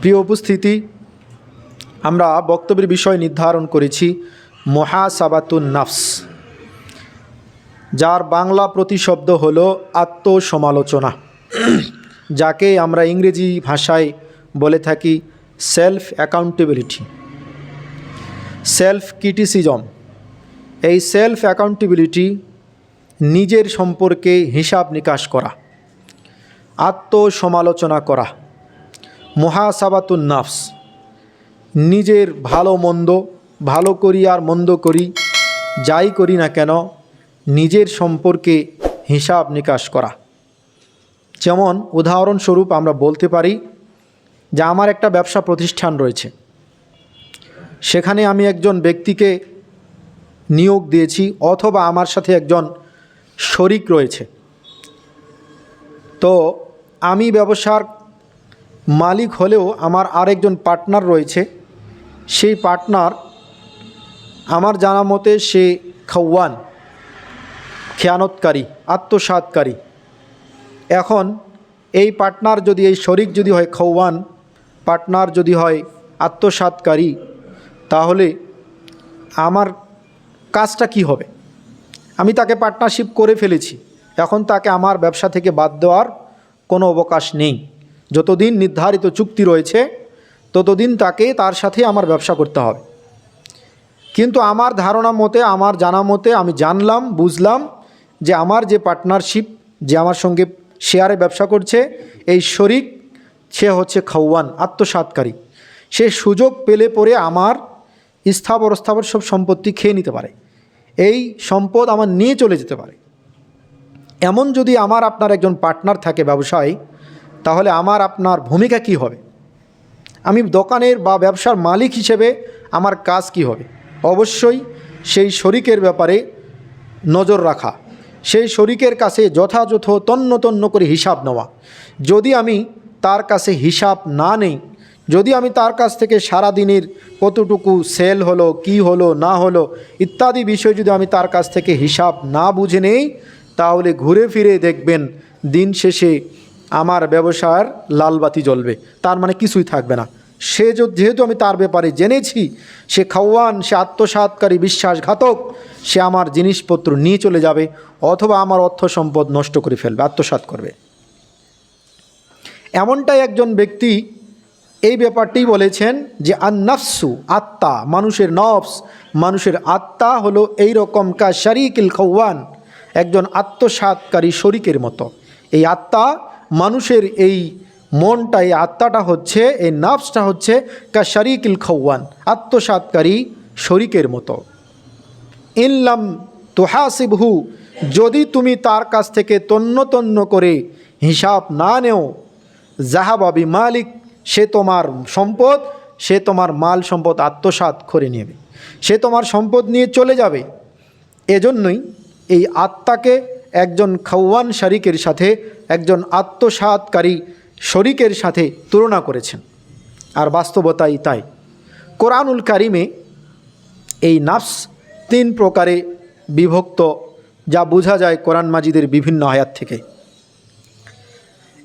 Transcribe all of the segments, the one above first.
প্রিয় উপস্থিতি, আমরা বক্তব্যের বিষয় নির্ধারণ করেছি মহাসাবাতুন নাফস, যার বাংলা প্রতিশব্দ হল আত্মসমালোচনা, যাকে আমরা ইংরেজি ভাষায় বলে থাকি সেলফ অ্যাকাউন্টেবিলিটি, সেলফ ক্রিটিসিজম। এই সেলফ অ্যাকাউন্টেবিলিটি নিজের সম্পর্কে হিসাব নিকাশ করা, আত্মসমালোচনা করা মহাসাবাতুন নাফস। নিজের ভালো মন্দ, ভালো করি আর মন্দ করি, যাই করি না কেন, নিজের সম্পর্কে হিসাব নিকাশ করা। যেমন উদাহরণস্বরূপ আমরা বলতে পারি যে আমার একটা ব্যবসা প্রতিষ্ঠান রয়েছে। সেখানে আমি একজন ব্যক্তিকে নিয়োগ দিয়েছি অথবা আমার সাথে একজন শরিক রয়েছে। তো আমি ব্যবসার মালিক হলেও আমার আরেকজন পার্টনার রয়েছে। সেই পার্টনার আমার জানা মতে সে খাওয়ান, খেয়ানতকারী, আত্মসাতকারী। এখন এই পার্টনার যদি, এই শরিক যদি হয় খাওয়ান, পার্টনার যদি হয় আত্মসাতকারী, তাহলে আমার কাজটা কি হবে? আমি তাকে পার্টনারশিপ করে ফেলেছি। এখন তাকে আমার ব্যবসা থেকে বাদ দেওয়ার কোনো অবকাশ নেই। যতদিন নির্ধারিত চুক্তি রয়েছে, ততদিন তাকে তার সাথে আমার ব্যবসা করতে হবে। কিন্তু আমার ধারণা মতে, আমার জানা মতে, আমি জানলাম, বুঝলাম যে আমার যে পার্টনারশিপ, যে আমার সঙ্গে শেয়ারে ব্যবসা করছে, এই শরিক, সে হচ্ছে খাওয়ান আত্মসাতকারী সে সুযোগ পেলে পরে আমার স্থাবর স্থাবর সব সম্পত্তি খেয়ে নিতে পারে। এই সম্পদ আমার নিয়ে চলে যেতে পারে। এমন যদি আমার আপনার একজন পার্টনার থাকে ব্যবসায় তাহলে আমার, আপনার ভূমিকা কি হবে? আমি দোকানের বা ব্যবসার মালিক হিসেবে আমার কাজ কি হবে? অবশ্যই সেই শরিকের ব্যাপারে নজর রাখা, সেই শরিকের কাছে যথাযথ তন্ন তন্ন করে হিসাব নেওয়া। যদি আমি তার কাছে হিসাব না নেই, যদি আমি তার কাছ থেকে সারা দিনের কতটুকু সেল হলো, কি হলো, না হলো, ইত্যাদি বিষয় যদি আমি তার কাছ থেকে হিসাব না বুঝে নেই, তাহলে ঘুরে ফিরে দেখবেন দিন শেষে আমার ব্যবসার লালবাতি জ্বলবে, তার মানে কিছুই থাকবে না। সে যেহেতু আমি তার ব্যাপারে জেনেছি, সে খাওয়ান, সে আত্মসাতকারী বিশ্বাসঘাতক, সে আমার জিনিসপত্র নিয়ে চলে যাবে, অথবা আমার অর্থ সম্পদ নষ্ট করে ফেলবে, আত্মসাৎ করবে। এমনটাই একজন ব্যক্তি এই ব্যাপারটি বলেছেন যে, আন্নাফসু আত্মা, মানুষের নফস, মানুষের আত্মা হলো এই রকম কা শারিকিল খৌয়ান একজন আত্মসাতকারী শরিকের মতো। এই আত্মা মানুষের এই মনটা এই আত্মাটা হচ্ছে, এই নাফসটা হচ্ছে কা শারিকিল খৌয়ান আত্মসাতকারী শরিকের মতো। ইনলাম তুহাসিবহু, যদি তুমি তার কাছ থেকে তন্ন তন্ন করে হিসাব না নেও জাহাবাবি মালিক সে তোমার সম্পদ, সে তোমার মাল সম্পদ আত্মসাৎ করে নেবে। সে তোমার সম্পদ নিয়ে চলে যাবে। এজন্যই এই আত্মাকে একজন খাওয়ান শারিকের সাথে একজন আত্মসাৎকারী শরিকের সাথে তুলনা করেছেন। আর বাস্তবতাই তাই। কোরআনুল কারিমে এই নাফস তিন প্রকারে বিভক্ত, যা বোঝা যায় কোরআন মাজিদের বিভিন্ন আয়াত থেকে।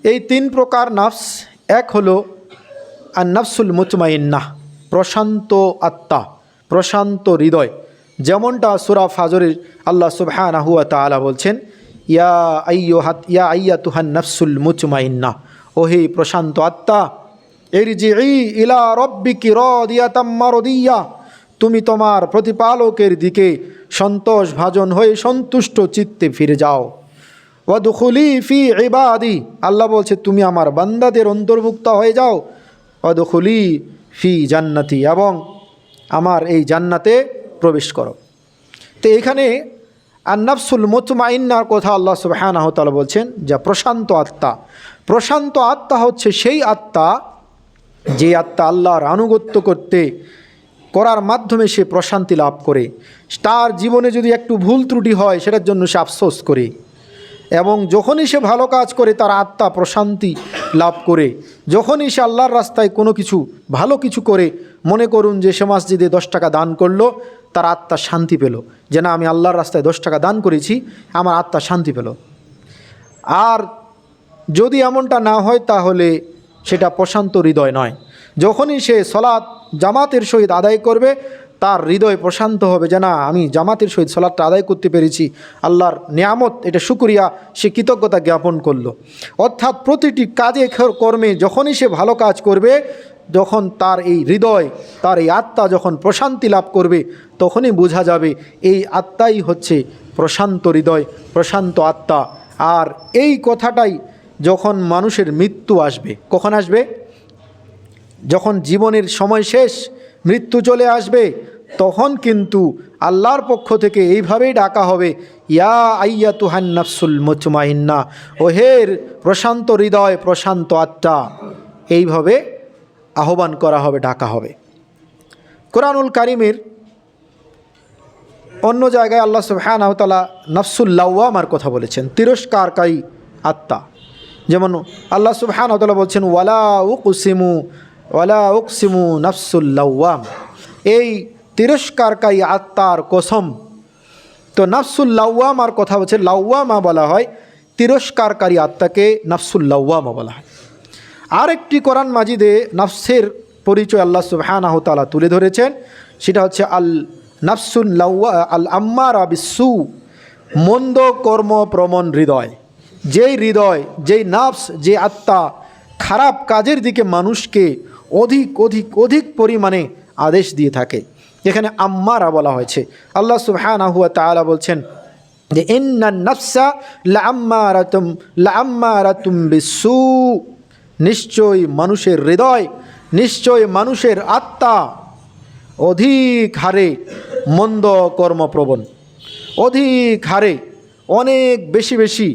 এই তিন প্রকার নাফস, এক হলো আর নাফসুল মুতমাইন্না প্রশান্ত আত্মা, প্রশান্ত হৃদয়, যেমনটা সুরা ফাজরের আল্লাহ সুবহানাহু ওয়া তাআলা বলছেন ইয়া আইয়ো হাত ইয়া আইয়া তুহান নাফসুল মুতমাইন্না। ওহে প্রশান্ত আত্মা এর যে ইলা রব্বিকি রদিয়াতাম মারদিয়া। তুমি তোমার প্রতিপালকের দিকে সন্তোষ ভাজন হয়ে সন্তুষ্ট চিত্তে ফিরে যাও। ওয়াদুখুলি ফি ইবাদি, আল্লাহ বলছে, তুমি আমার বান্দাদের অন্তর্ভুক্ত হয়ে যাও। ওয়াদুখুলি ফি জান্নাতি, এবং আমার এই জান্নাতে প্রবেশ করো। তো এখানে আন্নাফসুল মুতমাইন্নার কথা আল্লাহ সুবহানাহু তাআলা বলছেন যা প্রশান্ত আত্মা। প্রশান্ত আত্মা হচ্ছে সেই আত্মা, যে আত্মা আল্লাহর আনুগত্য করতে, করার মাধ্যমে সে প্রশান্তি লাভ করে। তার জীবনে যদি একটু ভুল ত্রুটি হয়, সেটার জন্য সে আফসোস করে। এবং যখনই সে ভালো কাজ করে, তার আত্মা প্রশান্তি লাভ করে। যখনই সে আল্লাহর রাস্তায় কোনো কিছু, ভালো কিছু করে, মনে করুন যে সে মসজিদে দশ টাকা দান করল তার আত্মা শান্তি পেল। যে না, আমি আল্লাহর রাস্তায় দশ টাকা দান করেছি, আমার আত্মা শান্তি পেল। আর যদি এমনটা না হয়, তাহলে সেটা প্রশান্ত হৃদয় নয়। যখনই সে সলাৎ জামাতের সহিত আদায় করবে, তার হৃদয় প্রশান্ত হবে যে না, আমি জামাতের সহিত সলাৎটা আদায় করতে পেরেছি। আল্লাহর নিয়ামত, এটা শুক্রিয়া, সে কৃতজ্ঞতা জ্ঞাপন করল। অর্থাৎ প্রতিটি কাজে কর্মে যখনই সে ভালো কাজ করবে যখন তার এই হৃদয়, তার এই আত্মা যখন প্রশান্তি লাভ করবে, তখনই বোঝা যাবে এই আত্মাই হচ্ছে প্রশান্ত হৃদয়, প্রশান্ত আত্মা। আর এই কথাটাই যখন মানুষের মৃত্যু আসবে, কখন আসবে? যখন জীবনের সময় শেষ, মৃত্যু চলে আসবে, তখন কিন্তু আল্লাহর পক্ষ থেকে এইভাবেই ডাকা হবে, ইয়া আইয়া তুহান নাফসুল মুচমাইন্না ওহের প্রশান্ত হৃদয়, প্রশান্ত আত্মা। এইভাবে আহ্বান করা হবে, ডাকা হবে। কোরআনুল কারিমের অন্য জায়গায় আল্লাহ সুবহানাহু ওয়া তাআলা নফসুল্লাওয়ামার কথা বলেছেন তিরস্কারকারী আত্মা। যেমন আল্লাহ সুবহানাহু ওয়া তাআলা বলছেন, ওয়ালা উকসিমু ওয়ালা উকসিমু নফসুল্লাওয়াম এই তিরস্কারকারী আত্মার কসম। তো নফসুল্লাওয়ামার কথা হচ্ছে লাউয়ামা বলা হয় তিরস্কারকারী আত্মাকে নফসুল্লাওয়ামা বলা হয়। আরেকটি কোরআন মাজিদে নফসের পরিচয় আল্লাহ সুবহানাহু তাআলা তুলে ধরেছেন। সেটা হচ্ছে আল নাফসুল লাউয়া আল আম্মার বিসু, মন্দ কর্ম প্রমণ হৃদয়। যেই হৃদয়, যেই নাফস, যে আত্মা খারাপ কাজের দিকে মানুষকে অধিক অধিক অধিক পরিমাণে আদেশ দিয়ে থাকে। এখানে আম্মারা বলা হয়েছে। আল্লাহ সুবহানাহু ওয়া তাআলা বলছেন যে ইন্না নাফসা লাম্মারাতুম লাম্মারাতুম বিসু। নিশ্চয়ই মানুষের হৃদয় নিশ্চয় মানুষের আত্মা অধিক হারে মন্দ কর্মপ্রবণ। অধিক হারে অনেক বেশি বেশি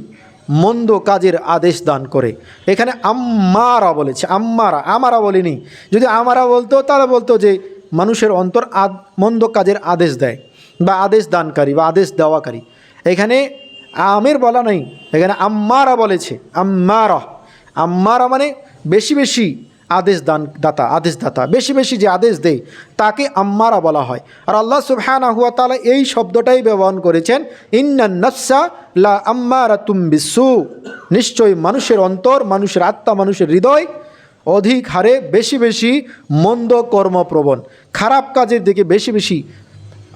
মন্দ কাজের আদেশ দান করে। এখানে আম্মারা বলেছে, আম্মারা, আমারা বলিনি। যদি আমারা বলতো তাহলে বলতো যে মানুষের অন্তর মন্দ কাজের আদেশ দেয় বা আদেশ দানকারী বা আদেশ দেওয়াকারী। এখানে আমের বলা নেই, এখানে আম্মারা বলেছে, আম্মারা। আম্মারা মানে বেশি বেশি আদেশ দান দাতা, আদেশ দাতা, বেশি বেশি যে আদেশ দেয়, তাকে আম্মারা বলা হয়। আর আল্লাহ সুবহানা হুয়া তালা এই শব্দটাই ব্যবহার করেছেন, ইন্না নফসা লা আম্মারা বিসু নিশ্চয়ই মানুষের অন্তর, মানুষের আত্মা, মানুষের হৃদয় অধিক হারে বেশি বেশি মন্দ কর্মপ্রবণ, খারাপ কাজের দিকে বেশি বেশি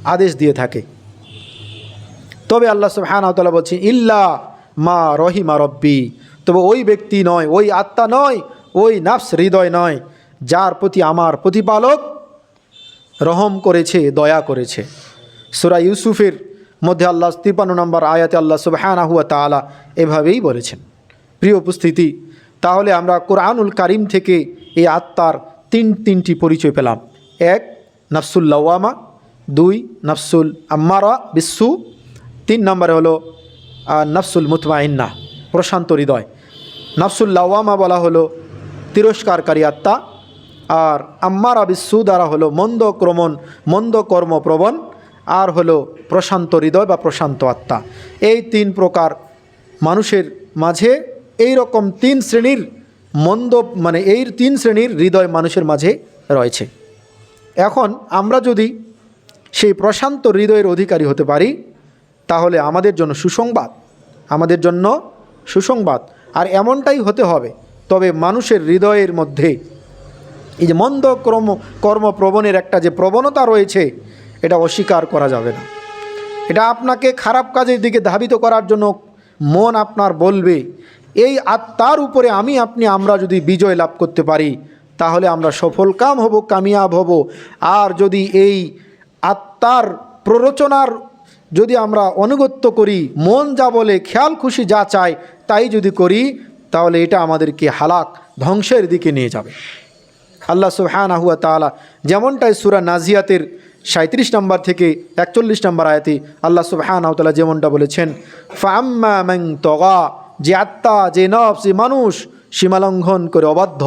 আদেশ দিয়ে থাকে। তবে আল্লাহ সুবহানাহু ওয়া তাআলা বলছেন, ইল্লা মা রহিমা রব্বি। তবে ওই ব্যক্তি নয়, ওই আত্মা নয়, ওই নাফস হৃদয় নয়, যার প্রতি আমার প্রতিপালক রহম করেছে, দয়া করেছে। সুরা ইউসুফের মধ্যে আল্লাহ তিপান্ন নম্বর আয়াতে আল্লাহ সুবহানাহু ওয়া তাআলা এভাবেই বলেছেন, প্রিয় উপস্থিতি, তাহলে আমরা কোরআনুল কারিম থেকে এই আত্মার তিন তিনটি পরিচয় পেলাম। এক, নাফসুল লাওয়ামা, দুই, নাফসুল আম্মারা বিশ্বু তিন নম্বরে হলো নাফসুল মুতমাইন্না। প্রশান্ত হৃদয়। নাফসুল লাওয়ামা বলা হলো তিরস্কারকারী আত্মা আর আম্মারা বিশ্বু দ্বারা হলো মন্দ ক্রমণ, মন্দ কর্মপ্রবণ আর হলো প্রশান্ত হৃদয় বা প্রশান্ত আত্মা। এই তিন প্রকার মানুষের মাঝে এই রকম তিন শ্রেণির মন্দ মানে এই তিন শ্রেণির হৃদয় মানুষের মাঝে রয়েছে। এখন আমরা যদি সেই প্রশান্ত হৃদয়ের অধিকারী হতে পারি, তাহলে আমাদের জন্য সুসংবাদ, আমাদের জন্য সুসংবাদ, আর এমনটাই হতে হবে, তবে মানুষের হৃদয়ের মধ্যে। এই যে মন্দ কর্ম, কর্মপ্রবণের একটা যে প্রবণতা রয়েছে, এটা অস্বীকার করা যাবে না। এটা আপনাকে খারাপ কাজের দিকে ধাবিত করার জন্য মন আপনার বলবে, এই আত্মার উপরে আমি, আপনি, আমরা যদি বিজয় লাভ করতে পারি, তাহলে আমরা সফল কাম হব, কামিয়াব হব। আর যদি এই আত্মার প্ররোচনার যদি আমরা অনুগত্য করি, মন যা বলে, খেয়াল খুশি যা চায় তাই যদি করি, তাহলে এটা আমাদেরকে হালাক, ধ্বংসের দিকে নিয়ে যাবে। আল্লাহ সুবহানাহু হুয়া তাআলা যেমনটাই সুরা নাজিয়াতের সাঁত্রিশ নম্বর থেকে একচল্লিশ নম্বর আয়াতে আল্লাহ সুবহানাহু তাআলা যেমনটা বলেছেন ফাম্মা মান তগা যে আত্মা, যে নফস, যে মানুষ সীমালঙ্ঘন করে অবাধ্য।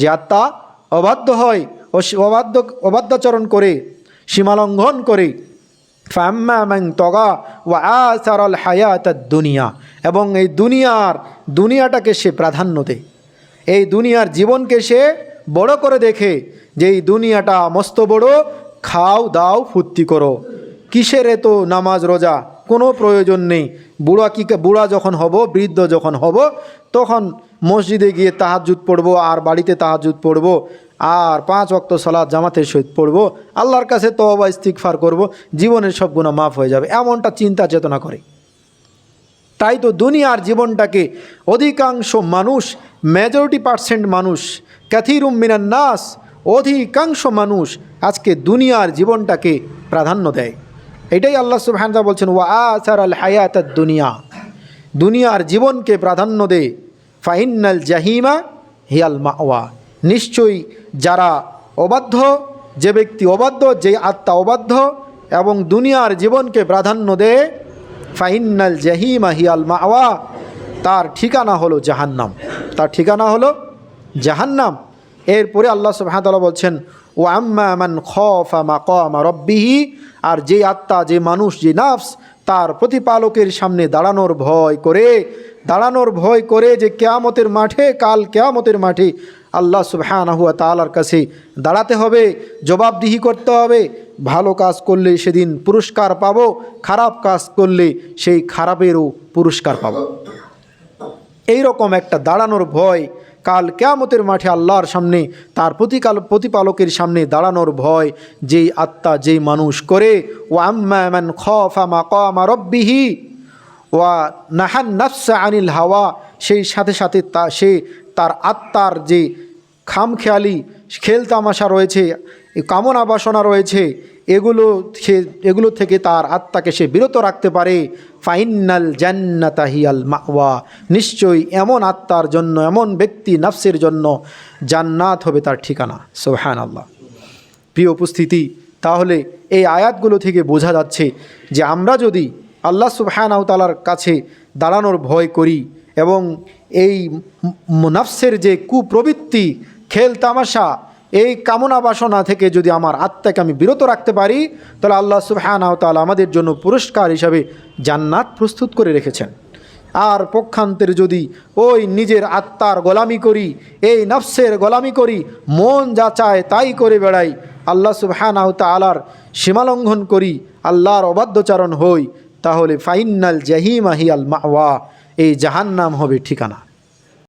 যে আত্মা অবাধ্য হয় অবাধ্য, অবাধ্যাচরণ করে সীমালঙ্ঘন করে ফাম্মা মান তগা ওয়া আসারাল হায়াত দুনিয়া। এবং এই দুনিয়ার, দুনিয়াটাকে সে প্রাধান্য দেয়। এই দুনিয়ার জীবনকে সে বড় করে দেখে যে এই দুনিয়াটা মস্ত বড়, খাও, দাও, ফুর্তি করো। কিসের এত নামাজ, রোজা? কোনো প্রয়োজন নেই। বুড়া কি, বুড়া যখন হব, বৃদ্ধ যখন হব, তখন মসজিদে গিয়ে তাহাজুদ পড়ব আর বাড়িতে তাহাজুদ পড়ব। আর পাঁচ অক্ত সালাদ জামাতের সহিত পড়ব, আল্লাহর কাছে তওবা ইস্তিকফার করব, জীবনের সব গুণা মাফ হয়ে যাবে, এমনটা চিন্তা চেতনা করে। তাই তো দুনিয়ার জীবনটাকে অধিকাংশ মানুষ মেজরিটি পার্সেন্ট মানুষ ক্যাথিরুম মিনান নাস, অধিকাংশ মানুষ আজকে দুনিয়ার জীবনটাকে প্রাধান্য দেয়। এটাই আল্লাহ সুবহানদা বলছেন, ওয়া আসার আল হায়াত দুনিয়া। দুনিয়ার জীবনকে প্রাধান্য দে। ফাইনাল জাহিমা হিয়াল মাওয়া। নিশ্চয়ই যারা অবাধ্য, যে ব্যক্তি অবাধ্য যে আত্মা অবাধ্য এবং দুনিয়ার জীবনকে প্রাধান্য দেয় ফাইনাল জাহিমা হিয়াল মাওয়া। তার ঠিকানা হলো জাহান্নাম। তার ঠিকানা হলো জাহান্নাম। এরপরে আল্লাহ সুবহানাহু বলছেন ও আম্মা মান খফা মাকামা রব্বিহি। আর যে আত্মা, যে মানুষ, যে নাফস, তার প্রতিপালকের সামনে দাঁড়ানোর ভয় করে। দাঁড়ানোর ভয় করে যে কেয়ামতের মাঠে, কাল কেয়ামতের মাঠে আল্লাহ সুবহানাহু ওয়া তাআলার কাছে দাঁড়াতে হবে, জবাবদিহি করতে হবে। ভালো কাজ করলে সেদিন পুরস্কার পাব, খারাপ কাজ করলে সেই খারাপেরও পুরস্কার পাব। এই রকম একটা দাঁড়ানোর ভয়, কাল কেয়ামতের মাঠে আল্লাহর সামনে, তার প্রতিকাল, প্রতিপালকের সামনে দাঁড়ানোর ভয়, যেই আত্মা, যেই মানুষ করে ও আম্মান খফা মা কমা রব্বিহি, ওয়া নাহান নাফসা আনিল হাওয়া, সেই সাথে সাথে তা, সে তার আত্মার যে খামখেয়ালি খেলতামাশা রয়েছে, কামনা বাসনা রয়েছে, এগুলো সে, এগুলো থেকে তার আত্মাকে সে বিরত রাখতে পারে। ফাইনাল জান্নাতাহিয়াল মাওয়া। নিশ্চয়ই এমন আত্মার জন্য, এমন ব্যক্তি নাফসের জন্য জান্নাত হবে তার ঠিকানা। সোহান আল্লাহ প্রিয় উপস্থিতি, তাহলে এই আয়াতগুলো থেকে বোঝা যাচ্ছে যে আমরা যদি আল্লাহ সুবহানাহু তালার কাছে দাঁড়ানোর ভয় করি এবং এই নাফসের যে কুপ্রবৃত্তি, খেল তামাশা, এই কামনা বাসনা থেকে যদি আমার আত্মাকে আমি বিরত রাখতে পারি, তাহলে আল্লাহ সুবহানাহু তাআলা আমাদের জন্য পুরস্কার হিসাবে জান্নাত প্রস্তুত করে রেখেছেন। আর পক্ষান্তের যদি ওই নিজের আত্মার গোলামি করি, এই নফসের গোলামি করি, মন যা চায় তাই করে বেড়াই, আল্লাহ সুবহানাহু তাআলার সীমালঙ্ঘন করি, আল্লাহর অবাধ্যচারণ হই, তাহলে ফাইনাল জাহিমাহি আল মাওয়া। এই জাহান নাম হবে ঠিকানা।